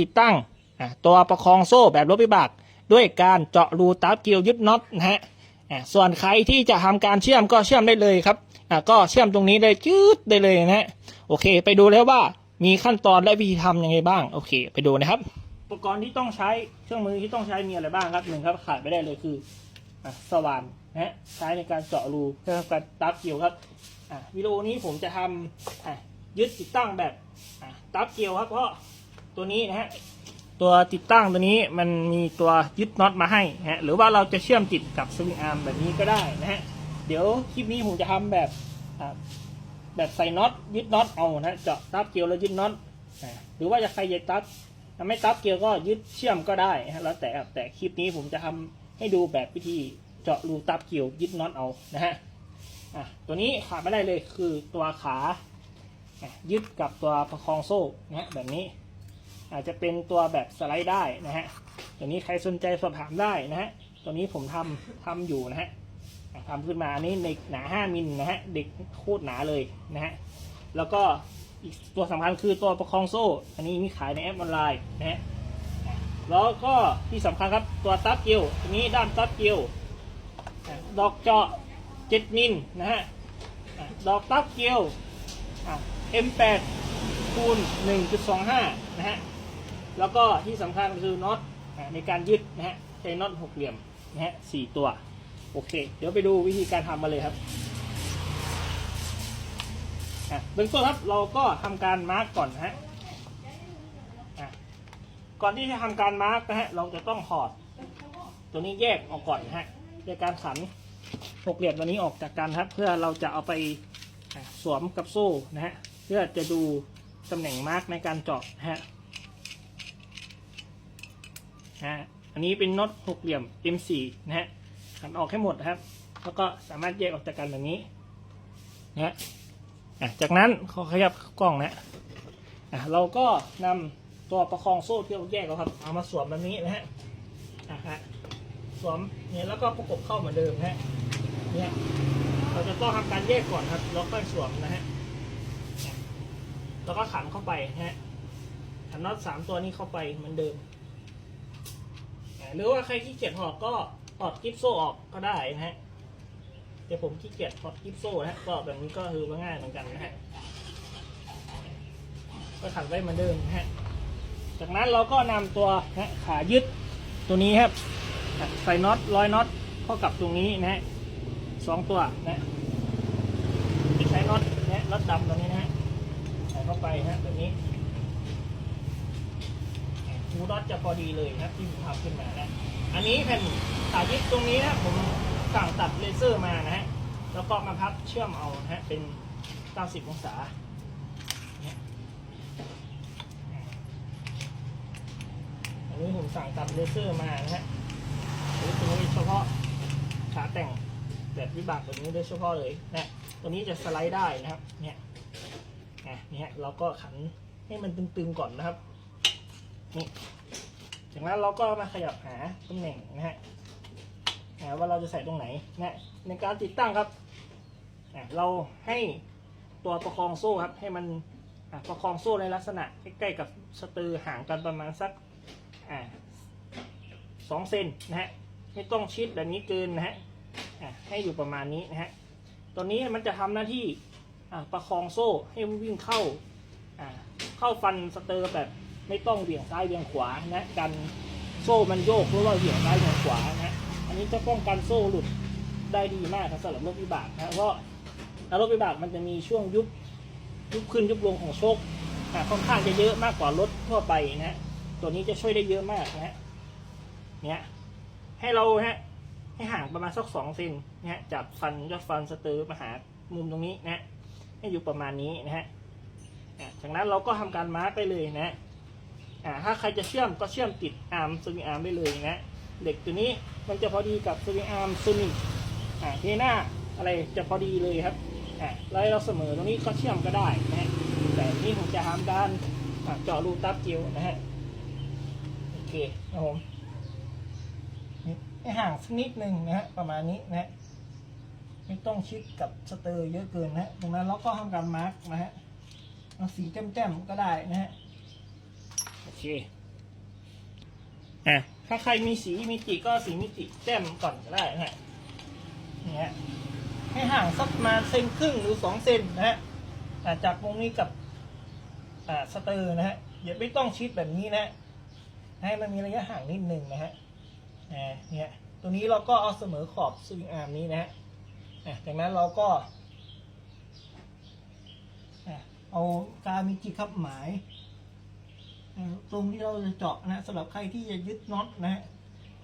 ติดตั้งตัวประคองโซ่แบบรถวิบากด้วยการเจาะรูตับเกลียวยึดน็อตนะฮะส่วนใครที่จะทำการเชื่อมก็เชื่อมได้เลยครับก็เชื่อมตรงนี้เลยจืดได้เลยนะฮะโอเค ไปดูแล้วว่ามีขั้นตอนและวิธีทำยังไงบ้างโอเค ไปดูนะครับ อุปกรณ์ที่ต้องใช้เครื่องมือที่ต้องใช้มีอะไรบ้างครับหนึ่งครับขาดไม่ได้เลยคือสว่านนะฮะใช้ในการเจาะรูเพื่อทำการตับเกลียวครับวิดีโอนี้ผมจะทำยึดติดตั้งแบบตับเกลียวครับเพราะ ตัวนี้นะฮะตัวติดตั้งตัวนี้มันมีตัวยึดน็อตมาให้ฮะหรือว่าเราจะเชื่อมติดกับสวิงอาร์มแบบนี้ก็ได้นะฮะเดี๋ยวคลิปนี้ผมจะทำแบบแบบใส่น็อตยึดน็อตเอานะเจาะตับเกลียวแล้วยึดน็อตหรือว่าจะใครจะตับถ้าไม่ตับเกลียวก็ยึดเชื่อมก็ได้ฮะแล้วแต่แต่คลิปนี้ผมจะทำให้ดูแบบวิธีเจาะรูตับเกลียวยึดน็อตเอานะฮะตัวนี้ขาดไม่ได้เลยคือตัวขายึดกับตัวประคองโซ่นะแบบนี้ อาจจะเป็นตัวแบบสไลด์ได้นะฮะตัวนี้ใครสนใจสอบถามได้นะฮะตัวนี้ผมทำทำอยู่นะฮะทำขึ้นมาอันนี้ในหนา 5มิลนะฮะเด็กโคตรหนาเลยนะฮะแล้วก็อีกตัวสำคัญคือตัวประคองโซ่ อันนี้มีขายในแอปออนไลน์นะฮะแล้วก็ที่สำคัญครับตัวตับเกลียวตัวนี้ด้านตับเกลียวดอกเจาะ7มิลนะฮะดอกตับเกลียว M8 คูณ1.25 นะฮะ แล้วก็ที่สำคัญคือน็อตในการยึดนะฮะใช้น็อตหกเหลี่ยมนะฮะสี่ตัวโอเค เดี๋ยวไปดูวิธีการทำมาเลยครับอะเบื้องต้นครับเราก็ทำการมาร์กก่อนนะฮะอะก่อนที่จะทำการมาร์กนะฮะเราจะต้องถอด ตัวนี้แยกออกก่อนนะฮะด้วยการขันหกเหลี่ยมตัวนี้ออกจากกันครับ เพื่อเราจะเอาไปสวมกับโซ่นะฮะเพื่อจะดูตำแหน่งมาร์กในการเจาะนะฮะ นะฮะอันนี้เป็นน็อตหกเหลี่ยม M4 นะฮะหันออกให้หมดนะครับ แล้วก็สามารถแยกออกจากกันแบบนี้นะฮะจากนั้นขอขยับกล้องนะอะเราก็นำตัวประคองโซ่ที่เราแยกออกครับ เอามาสวมแบบนี้นะฮะอะฮะสวมเนี่ยแล้วก็ประกบเข้าเหมือนเดิมนะฮะเนี่ยเราจะต้องทำการแยกก่อนครับแล้วค่อยสวมนะฮะอะแล้วก็ขันเข้าไปนะฮะขันน็อตสามตัวนี้เข้าไปเหมือนเดิม หรือว่าใครขี้เกียจถอดก็ถอดกิฟโซ่ออกก็ได้นะฮะแต่ผมขี้เกียจถอดกิฟโซ่นะฮะก็แบบนี้ก็คือว่าง่ายเหมือนกันนะฮะก็ขัดไว้เหมือนเดิมนะฮะจากนั้นเราก็นำตัวนะขายึดตัวนี้ครับใส่น็อตร้อยน็อตเข้ากับตรงนี้นะฮะสองตัวนะใช้น็อตนะน็อตดำตัวนี้นะฮะใส่เข้าไปนะฮะแบบนี้ หูน็อตจะพอดีเลยนะครับที่ผมทำขึ้นมานะอันนี้แผ่นสายยึดตรงนี้นะผมสั่งตัดเลเซอร์มานะฮะแล้วก็มาพับเชื่อมเอานะฮะเป็น 90 องศาเนี่ยอันนี้ผมสั่งตัดเลเซอร์มานะฮะอันนี้ตัวนี้เฉพาะขาแต่งแบบวิบากแบบนี้โดยเฉพาะเลยนะตัวนี้จะสไลด์ได้นะครับเนี่ยอะเนี่ยเราก็ขันให้มันตึงๆก่อนนะครับ นี่จากนั้นเราก็มาขยับหาตำแหน่งนะฮะหาว่าเราจะใส่ตรงไหนนะในการติดตั้งครับเราให้ตัวประคองโซ่ครับ ให้มันประคองโซ่ในลักษณะใกล้ๆกับสตือห่างกันประมาณสักสองเซนนะฮะไม่ต้องชิดแบบนี้เกินนะฮะให้อยู่ประมาณนี้นะฮะตัวนี้มันจะทำหน้าที่ประคองโซ่ให้มันวิ่งเข้าอ่าเข้าฟันสเตอร์แบบ ไม่ต้องเบี่ยงซ้ายเบี่ยงขวานะกันโซ่มันโยกหรือว่าเบี่ยงซ้ายเบี่ยงขวานะอันนี้จะป้องกันโซ่หลุดได้ดีมากครับสำหรับรถวิบากนะเพราะรถวิบากมันจะมีช่วงยุบยุบขึ้นยุบลงของโชคอะค่อนข้างจะเยอะมากกว่ารถทั่วไปนะตัวนี้จะช่วยได้เยอะมากนะเนี่ยให้เราฮะให้ห่างประมาณสักสองเซนนะฮะจากฟันยอดฟันสเตอร์มาหามุมตรงนี้นะให้อยู่ประมาณนี้นะฮะจากนั้นเราก็ทำการมาร์กไปเลยนะ อ่าถ้าใครจะเชื่อมก็เชื่อมติดอาร์มสวิงอาร์มได้เลยนะเหล็กตัวนี้มันจะพอดีกับสวิงอาร์มสวิงอ่าเทน่าอะไรจะพอดีเลยครับอ่าแล้วเราเสมอตรงนี้ก็เชื่อมก็ได้นะฮะแต่นี่ผมจะทำด้านเจาะรูตับเกลียวนะฮะโอเคนะผมให้ห่างสักนิดหนึ่งนะฮะประมาณนี้นะฮะไม่ต้องชิดกับสเตอร์เยอะเกินนะฮะดังนั้นเราก็ทำการมาร์กนะฮะเอาสีแจ่มๆก็ได้นะฮะ โอเคอะถ้าใครมีสีมิติก็สีมิติแต้มก่อนก็ได้นะฮะนี่ฮะให้ห่างสักประมาณเซนครึ่งหรือสองเซนนะฮะอะจากตรงนี้กับอ่าสเตอร์นะฮะอย่าไม่ต้องชิดแบบนี้นะให้มันมีระยะห่างนิดหนึ่งนะฮะอ่าเนี่ยตัวนี้เราก็เอาเสมอขอบสวิงอาร์มนี้นะฮะอะจากนั้นเราก็อะเอากามิจิครับหมายอ่า ตรงที่เราจะเจาะนะสำหรับใครที่จะยึดน็อตนะฮะ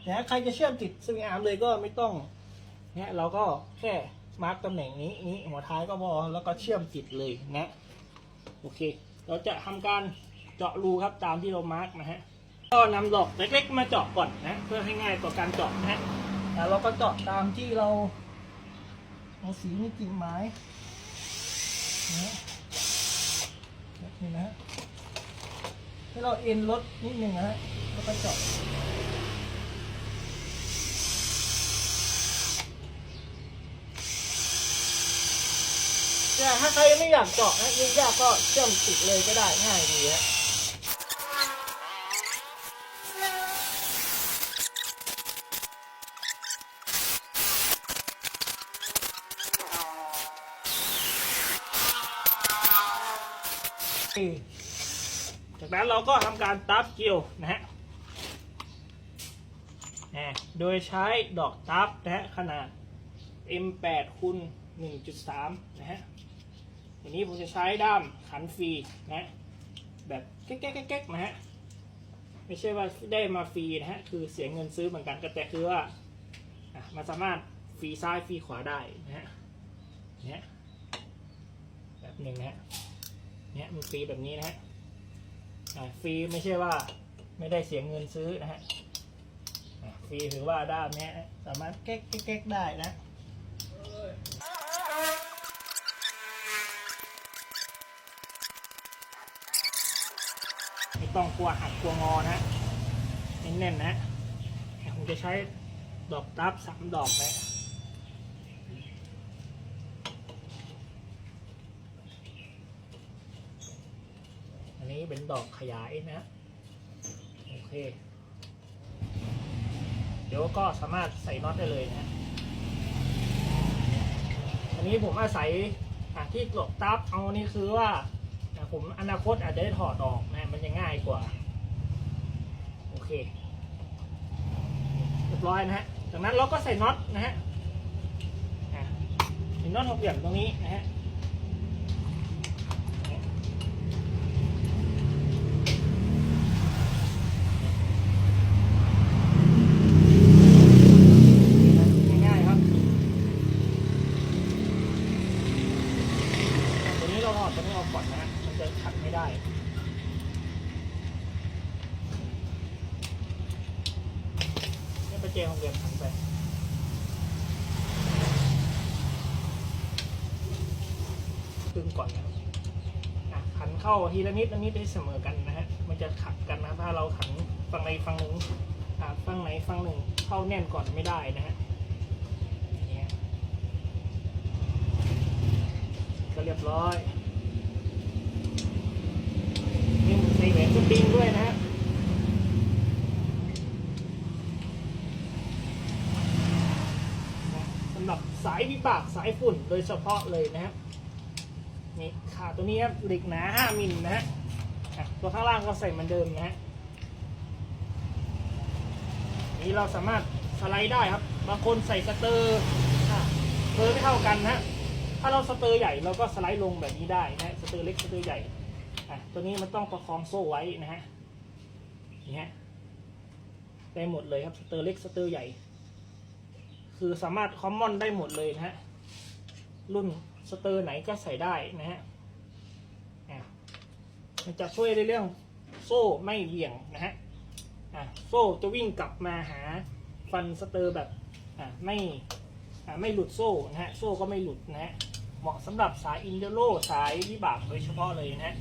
แต่ใครจะเชื่อมติดสวิงอาร์มเลยก็ไม่ต้องเนี่ยเราก็แค่มาร์กตำแหน่งนี้นี้หัวท้ายก็พอแล้วก็เชื่อมติดเลยนะโอเค เราจะทำการเจาะรูครับตามที่เรามาร์กนะฮะก็นำดอกเล็กๆมาเจาะก่อนนะ เพื่อให้ง่ายต่อการเจาะนะฮะแล้วเราก็เจาะตามที่เราเอาสีนี่กิ่งไม้นะนี่นะ ให้เราเอ็นรถนิดหนึ่งนะฮะแล้วก็เจาะแต่ถ้าใครไม่อยากเจาะนะยุ่งยากก็เชื่อมติดเลยก็ได้ง่ายดีฮะ จากนั้นเราก็ทำการตับเกลียวนะฮะโดยใช้ดอกตับนะฮะขนาด M8 คูณ1.3 นะฮะทีนี้ผมจะใช้ด้ามขันฟรีนะฮะแบบแก๊กๆๆนะฮะ ไม่ใช่ว่าได้มาฟรีนะฮะ คือเสียเงินซื้อเหมือนกันก็แต่คือว่ามันสามารถฟรีซ้ายฟรีขวาได้นะฮะเนี่ยแบบหนึ่งนะฮะเนี่ยมันฟรีแบบนี้นะฮะ ฟรีไม่ใช่ว่าไม่ได้เสียเงินซื้อนะฮะฟรีถือว่าด้ามเนี้ยสามารถเก๊กเก๊กได้นะไม่ต้องกลัวหักกลัวงอนะเน้นๆนะผมจะใช้ดอกตับสามดอกนะ อั นี้เป็นดอกขยายนะ โอเค เดี๋ยวก็สามารถใส่น็อตได้เลยนะ อันนี้ผมอาศัยที่กลบตับเอานี่คือว่าผมอนาคตอาจจะได้ถอดออกนะมันจะง่ายกว่า โอเคเรียบร้อยนะฮะจากนั้นเราก็ใส่น็อตนะฮะน็อตหกเหลี่ยมตรงนี้นะฮะ ง่ายๆครับ ตัวนี้เราถอดตัวนี้ออกก่อนนะฮะมันจะขัด ได้นี่ประเจของเรียนขันไปตึงก่อนนะครับขันเข้าทีละนิดละนิดให้เสมอกันนะฮะ มันจะขัดกันนะ ถ้าเราขันฝั่งใดฝั่งหนึ่งฝั่งไหนฝั่งหนึ่งเข้าแน่นก่อนไม่ได้นะฮะอย่ก็เรียบร้อยนี่ใส่ แหวนสปริงด้วยนะฮะสำหรับสายวิบากสายฝุ่นโดยเฉพาะเลยนะฮะนี่ขาตัวนี้ครับเหล็กหนา 5มิลนะฮะตัวข้างล่างก็ใส่เหมือนเดิมนะฮะนี่เราสามารถสไลด์ได้ครับ บางคนใส่สเตอร์อะเตอร์ไม่เท่ากันนะถ้าเราสเตอร์ใหญ่เราก็สไลด์ลงแบบนี้ได้นะสเตอร์เล็กสเตอร์ใหญ่ อะตัวนี้มันต้องประคองโซ่ไว้นะฮะนี่ฮะได้หมดเลยครับสเตอร์เล็กสเตอร์ใหญ่ คือสามารถคอมมอนได้หมดเลยนะฮะรุ่นสเตอร์ไหนก็ใส่ได้นะฮะอะมันจะช่วยในเรื่องโซ่ไม่เหวี่ยงนะฮะอะโซ่จะวิ่งกลับมาหาฟันสเตอร์แบบอะไม่อะไม่หลุดโซ่นะฮะโซ่ก็ไม่หลุดนะฮะเหมาะสำหรับสายอินเดโรสายวิบากโดยเฉพาะเลยนะฮะ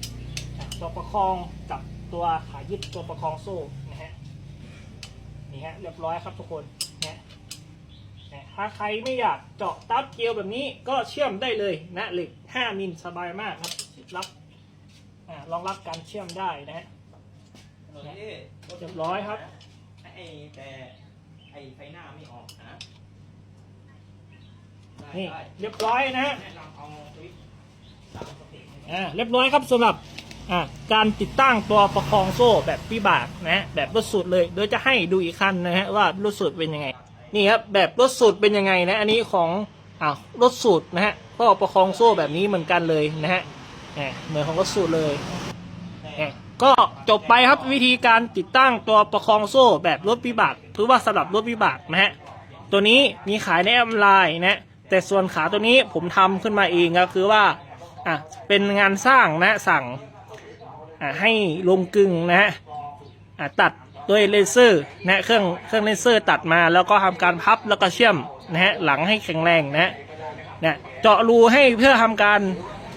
ตัวประคองกับตัวขายึดตัวประคองโซ่นะฮะนี่ฮะเรียบร้อยครับทุกคนนะฮะนะถ้าใครไม่อยากเจาะตับเกลียวแบบนี้ก็เชื่อมได้เลยนะเหล็ก 5 มิลสบายมากครับรับอ่ารองรับการเชื่อมได้นะฮะเรียบร้อยครับไอ้แต่ไอ้ไฟหน้าไม่ออกนะได้นี่ได้เรียบร้อยนะฮะแนะนำเอาสวิตช์สามสเต็ปให้อ่าเรียบร้อยครับสำหรับ อ่าการติดตั้งตัวประคองโซ่แบบวิบากนะฮะแบบรถสูตรเลยโดยจะให้ดูอีกคันนะฮะว่ารถสูตรเป็นยังไงนี่ครับแบบรถสูตรเป็นยังไงนะอันนี้ของอ่ารถสูตรนะฮะก็ประคองโซ่แบบนี้เหมือนกันเลยนะฮะเหมือนของรถสูตรเลยก็จบไปครับวิธีการติดตั้งตัวประคองโซ่แบบรถวิบากถือว่าสำหรับรถวิบากนะฮะตัวนี้มีขายในออนไลน์นะแต่ส่วนขาตัวนี้ผมทำขึ้นมาเองครับคือว่าอะเป็นงานสร้างนะสั่ง ให้ลงกึ่งนะฮะตัดด้วยเลเซอร์นะเครื่องเครื่องเลเซอร์ตัดมาแล้วก็ทำการพับแล้วก็เชื่อมนะฮะหลังให้แข็งแรงนะฮะนะเจาะรูให้เพื่อทำการ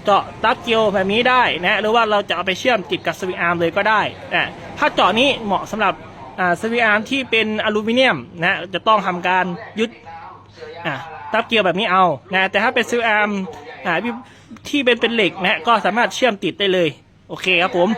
เจาะตับเกียวแบบนี้ได้นะหรือว่าเราจะเอาไปเชื่อมติดกับสวิงอาร์มเลยก็ได้นะถ้าเจาะนี้เหมาะสำหรับอ่าสวิงอาร์มที่เป็นอลูมิเนียมนะจะต้องทำการยึดอะตับเกียวแบบนี้เอานะแต่ถ้าเป็นซิอาร์มอ่าที่เป็นเป็นเหล็กนะก็สามารถเชื่อมติดได้เลย โอเคครับผม